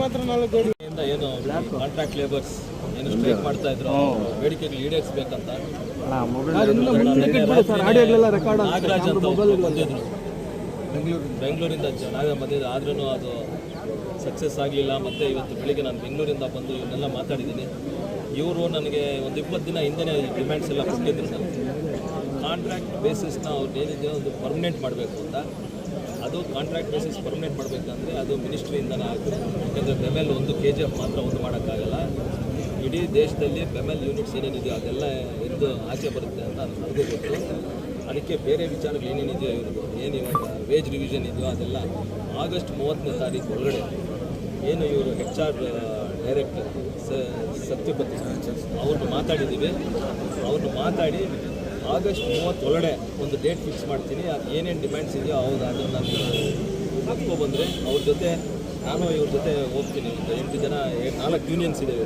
ಮಾತ್ರ ನಾಲ್ಕು ಗಾಡಿ ಇಂದ ಏನು ಕಾಂಟ್ರಾಕ್ಟ್ ಲೇಬರ್ಸ್ ಏನು ಸ್ಟ್ರೈಕ್ ಮಾಡ್ತಾ ಇದ್ರು ಬೇಡಿಕೆಗಳು ಈಡೇರಿಸಬೇಕಂತ. ನಾಗರಾಜ್ ಅಂತ ಬಂದಿದ್ರು. ಬೆಂಗಳೂರು ಬೆಂಗಳೂರಿಂದ ಚೆನ್ನಾಗಿ ಬಂದಿದ್ದು ಆದ್ರೂ ಅದು ಸಕ್ಸಸ್ ಆಗಲಿಲ್ಲ. ಮತ್ತೆ ಇವತ್ತು ಬೆಳಿಗ್ಗೆ ನಾನು ಬೆಂಗಳೂರಿಂದ ಬಂದು ಇವನ್ನೆಲ್ಲ ಮಾತಾಡಿದ್ದೀನಿ. ಇವರು ನನಗೆ ಒಂದು ಇಪ್ಪತ್ತು ದಿನ ಹಿಂದೆನೇ ಡಿಮ್ಯಾಂಡ್ಸ್ ಎಲ್ಲ ಕೊಟ್ಟಿದ್ರು. ನನಗೆ ಕಾಂಟ್ರಾಕ್ಟ್ ಬೇಸಿಸ್ನ ಅವ್ರು ಏನಿದೆ ಒಂದು ಪರ್ಮನೆಂಟ್ ಮಾಡಬೇಕು ಅಂತ. ಅದು ಕಾಂಟ್ರಾಕ್ಟ್ ಬೇಸಿಸ್ ಪರ್ಮನೆಂಟ್ ಮಾಡಬೇಕಂದ್ರೆ ಅದು ಮಿನಿಸ್ಟ್ರಿಯಿಂದನೇ ಆಗ್ತದೆ ಯಾಕಂದರೆ ಬೆಮೆಲ್ ಒಂದು ಕೆ ಜಿ ಎಫ್ ಮಾತ್ರ ಒಂದು ಮಾಡೋಕ್ಕಾಗಲ್ಲ. ಇಡೀ ದೇಶದಲ್ಲಿ ಬೆಮೆಲ್ ಯೂನಿಟ್ಸ್ ಏನೇನಿದೆಯೋ ಅದೆಲ್ಲ ಎದ್ದು ಆಚೆ ಬರುತ್ತೆ ಅಂತ ನನಗೂ ಗೊತ್ತು ಅದಕ್ಕೆ ಬೇರೆ ವಿಚಾರಗಳು ಏನೇನಿದೆಯೋ ಇವರು ಏನು ವೇಜ್ ರಿವಿಷನ್ ಇದೆಯೋ ಅದೆಲ್ಲ ಆಗಸ್ಟ್ ಮೂವತ್ತನೇ ತಾರೀಕು ಒಳಗಡೆ. ಏನು ಇವರು ಹೆಚ್ ಆರ್ ಡೈರೆಕ್ಟರ್ ಸತ್ಯಪತಿ ಅವ್ರನ್ನ ಮಾತಾಡಿದ್ದೀವಿ. ಅವ್ರನ್ನ ಮಾತಾಡಿ ಆಗಸ್ಟ್ ಮೂವತ್ತೊಳಗಡೆ ಒಂದು ಡೇಟ್ ಫಿಕ್ಸ್ ಮಾಡ್ತೀನಿ. ಏನೇನು ಡಿಮ್ಯಾಂಡ್ಸ್ ಇದೆಯೋ ಹೌದು, ಅದನ್ನು ನಾನು ಬಂದರೆ ಅವ್ರ ಜೊತೆ, ನಾನು ಇವ್ರ ಜೊತೆ ಹೋಗ್ತೀನಿ. ಒಂದು ಎಂಟು ಜನ ನಾಲ್ಕು ಯೂನಿಯನ್ಸ್ ಇದೆ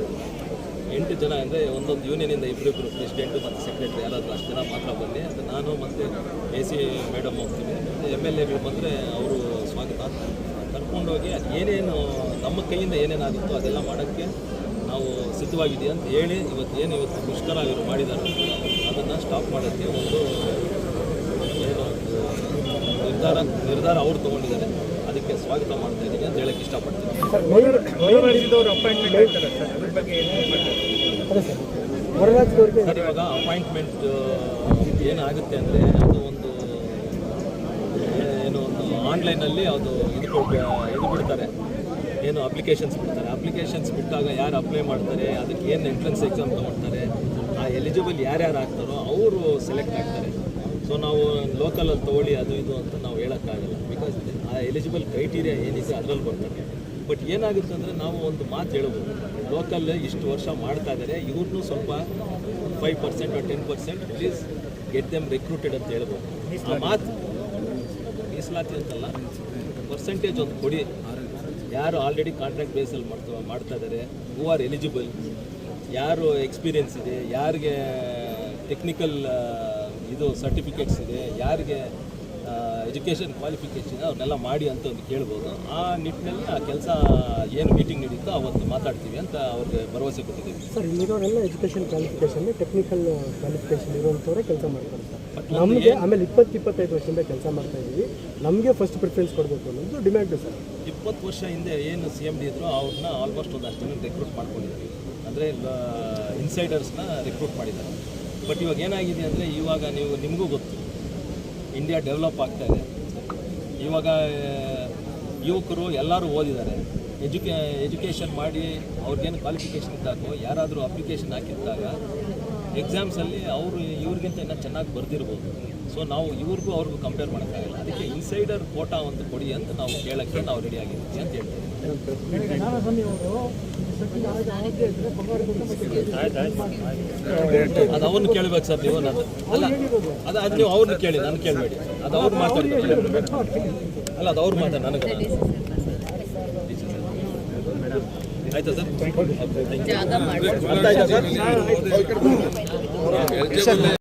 ಎಂಟು ಜನ ಅಂದರೆ ಒಂದೊಂದು ಯೂನಿಯನಿಂದ ಇಬ್ಬರಿಬ್ಬರು ಪ್ರೆಸಿಡೆಂಟು ಮತ್ತು ಸೆಕ್ರೆಟರಿ ಯಾರಾದರೂ ಅಷ್ಟು ಜನ ಮಾತ್ರ ಬನ್ನಿ. ಅಂತ ನಾನು ಮತ್ತು ಎ ಸಿ ಮೇಡಮ್ ಹೋಗ್ತೀನಿ ಎಂ ಎಲ್ ಎಗಳು ಬಂದರೆ ಅವರು ಸ್ವಾಗತ. ಕರ್ಕೊಂಡೋಗಿ ಏನೇನು ನಮ್ಮ ಕೈಯಿಂದ ಏನೇನಾಗುತ್ತೋ ಅದೆಲ್ಲ ಮಾಡೋಕ್ಕೆ ನಾವು ಸಿದ್ಧವಾಗಿದೆಯಾ ಅಂತ ಹೇಳಿ ಇವತ್ತು ಏನು ಇವತ್ತು ಮುಷ್ಕರ ಇವರು ಮಾಡಿದ್ದಾರೆ ಅದನ್ನು ಸ್ಟಾಪ್ ಮಾಡೋಕ್ಕೆ ಒಂದು ಏನು ನಿರ್ಧಾರ ನಿರ್ಧಾರ ಅವರು ತೊಗೊಂಡಿದ್ದಾರೆ. ಅದಕ್ಕೆ ಸ್ವಾಗತ ಮಾಡ್ತಾ ಇದ್ದೀನಿ ಅಂತ ಹೇಳಕ್ಕೆ ಇಷ್ಟಪಡ್ತೀನಿ. ಸರ್ ಇವಾಗ ಅಪಾಯಿಂಟ್ಮೆಂಟ್ ಏನಾಗುತ್ತೆ ಅಂದರೆ ಅದು ಒಂದು ಏನು ಒಂದು ಆನ್ಲೈನಲ್ಲಿ ಅದು ಇದು ಇದು ಬಿಡ್ತಾರೆ. ಏನು ಅಪ್ಲಿಕೇಶನ್ಸ್ ಬಿಡ್ತಾರೆ. ಅಪ್ಲಿಕೇಶನ್ಸ್ ಬಿಟ್ಟಾಗ ಯಾರು ಅಪ್ಲೈ ಮಾಡ್ತಾರೆ, ಅದಕ್ಕೆ ಏನು ಎಂಟ್ರೆನ್ಸ್ ಎಕ್ಸಾಮ್ ತೊಗೊಳ್ತಾರೆ, ಆ ಎಲಿಜಿಬಲ್ ಯಾರ್ಯಾರು ಆಗ್ತಾರೋ ಅವರು ಸೆಲೆಕ್ಟ್ ಆಗ್ತಾರೆ. ಸೊ ನಾವು ಲೋಕಲಲ್ಲಿ ತೊಗೊಳ್ಳಿ, ಅದು ಇದು ಅಂತ ನಾವು ಹೇಳೋಕ್ಕಾಗಲ್ಲ. ಬಿಕಾಸ್ ಆ ಎಲಿಜಿಬಲ್ ಕ್ರೈಟೀರಿಯಾ ಏನಿದೆ ಅದರಲ್ಲಿ ಬರ್ತಾರೆ ಬಟ್ ಏನಾಗುತ್ತೆ ಅಂದರೆ ನಾವು ಒಂದು ಮಾತು ಹೇಳ್ಬೋದು. ಲೋಕಲ್ ಇಷ್ಟು ವರ್ಷ ಮಾಡ್ತಾ ಇದ್ದಾರೆ ಇವ್ರನ್ನೂ ಸ್ವಲ್ಪ five percent ten percent please get them recruited ಅಂತ ಹೇಳ್ಬೋದು. ಆ ಮಾತು ಮೀಸಲಾತಿ ಅಂತಲ್ಲ ಪರ್ಸೆಂಟೇಜ್ ಒಂದು ಕೊಡಿ. ಯಾರು ಆಲ್ರೆಡಿ ಕಾಂಟ್ರಾಕ್ಟ್ ಬೇಸಲ್ಲಿ ಮಾಡ್ತಾ ಮಾಡ್ತಾ ಇದ್ದಾರೆ ಹೂ ಆರ್ ಎಲಿಜಿಬಲ್ ಯಾರು ಎಕ್ಸ್ಪೀರಿಯೆನ್ಸ್ ಇದೆ, ಯಾರಿಗೆ ಟೆಕ್ನಿಕಲ್ ಇದು ಸರ್ಟಿಫಿಕೇಟ್ಸ್ ಇದೆ, ಯಾರಿಗೆ ಎಜುಕೇಷನ್ ಕ್ವಾಲಿಫಿಕೇಷನ್ ಅವ್ರನ್ನೆಲ್ಲ ಮಾಡಿ ಅಂತ ಒಂದು ಕೇಳ್ಬೋದು. ಆ ನಿಟ್ಟಿನಲ್ಲಿ ಆ ಕೆಲಸ ಏನು ಮೀಟಿಂಗ್ ನಡೀತೋ ಅವತ್ತು ಮಾತಾಡ್ತೀವಿ ಅಂತ ಅವ್ರಿಗೆ ಭರವಸೆ ಕೊಟ್ಟಿದ್ದೀವಿ. ಸರ್ ಇಲ್ಲಿರೋರೆಲ್ಲ ಎಜುಕೇಷನ್ ಕ್ವಾಲಿಫಿಕೇಷನ್ ಟೆಕ್ನಿಕಲ್ ಕ್ವಾಲಿಫಿಕೇಷನ್ ಇರುವಂಥವ್ರೆ ಕೆಲಸ ಮಾಡ್ತಾರೆ ಸರ್. ನಮಗೆ ಆಮೇಲೆ ಇಪ್ಪತ್ತು ಇಪ್ಪತ್ತೈದು ವರ್ಷದಿಂದ ಕೆಲಸ ಮಾಡ್ತಾ ಇದ್ದೀವಿ ನಮಗೆ ಫಸ್ಟ್ ಪ್ರಿಫರೆನ್ಸ್ ಕೊಡಬೇಕು ಅನ್ನೋದು ಡಿಮ್ಯಾಂಡ್ ಸರ್. ಇಪ್ಪತ್ತು ವರ್ಷ ಹಿಂದೆ ಏನು ಸಿ ಎಂ ಡಿ ಇದ್ರು ಅವ್ರನ್ನ ಆಲ್ಮೋಸ್ಟ್ ಒಂದು ಅಷ್ಟು ಜನ ರಿಕ್ರೂಟ್ ಮಾಡ್ಕೊಂಡಿದ್ದೀವಿ ಅಂದರೆ ಇನ್ಸೈಡರ್ಸ್ನ ರಿಕ್ರೂಟ್ ಮಾಡಿದ್ದಾರೆ. ಬಟ್ ಇವಾಗ ಏನಾಗಿದೆ ಅಂದರೆ ಇವಾಗ ನೀವು ನಿಮಗೂ ಗೊತ್ತು. ಇಂಡಿಯಾ ಡೆವಲಪ್ ಆಗ್ತಾ ಇದೆ. ಇವಾಗ ಯುವಕರು ಎಲ್ಲರೂ ಓದಿದ್ದಾರೆ. ಎಜುಕೇ ಎಜುಕೇಷನ್ ಮಾಡಿ ಅವ್ರಿಗೇನು ಕ್ವಾಲಿಫಿಕೇಷನ್ ಇದ್ದಾಗೋ, ಯಾರಾದರೂ ಅಪ್ಲಿಕೇಶನ್ ಹಾಕಿದ್ದಾಗ ಎಕ್ಸಾಮ್ಸಲ್ಲಿ ಅವರು ಇವ್ರಿಗಿಂತ ಇನ್ನೂ ಚೆನ್ನಾಗಿ ಬರ್ದಿರ್ಬೋದು. ಸೊ ನಾವು ಇವ್ರಿಗೂ ಅವ್ರಿಗೂ ಕಂಪೇರ್ ಮಾಡೋಕ್ಕಾಗಲ್ಲ. ಅದಕ್ಕೆ ಇನ್ಸೈಡರ್ ಕೋಟಾ ಒಂದು ಕೊಡಿ ಅಂತ ನಾವು ಕೇಳೋಕ್ಕೆ ನಾವು ರೆಡಿ ಆಗಿದ್ದೀವಿ ಅಂತ ಹೇಳ್ತೀವಿ. ಅದು ಅವ್ರನ್ನ ಕೇಳಬೇಕು ಸರ್ ನೀವು, ನಾನು ಅಲ್ಲ, ಅದು ಅದು ನೀವು ಅವ್ರನ್ನ ಕೇಳಿ, ನಾನು ಕೇಳಬೇಡಿ. ಅದು ಅವ್ರು ಮಾತಾಡ್ತಾರೆ. ಅಲ್ಲ, ಅದು ಅವ್ರು ಮಾತಾಡಿ ನನಗೆ ಆಯ್ತಾ ಸರ್? ಜಾಗ ಮಾಡಿ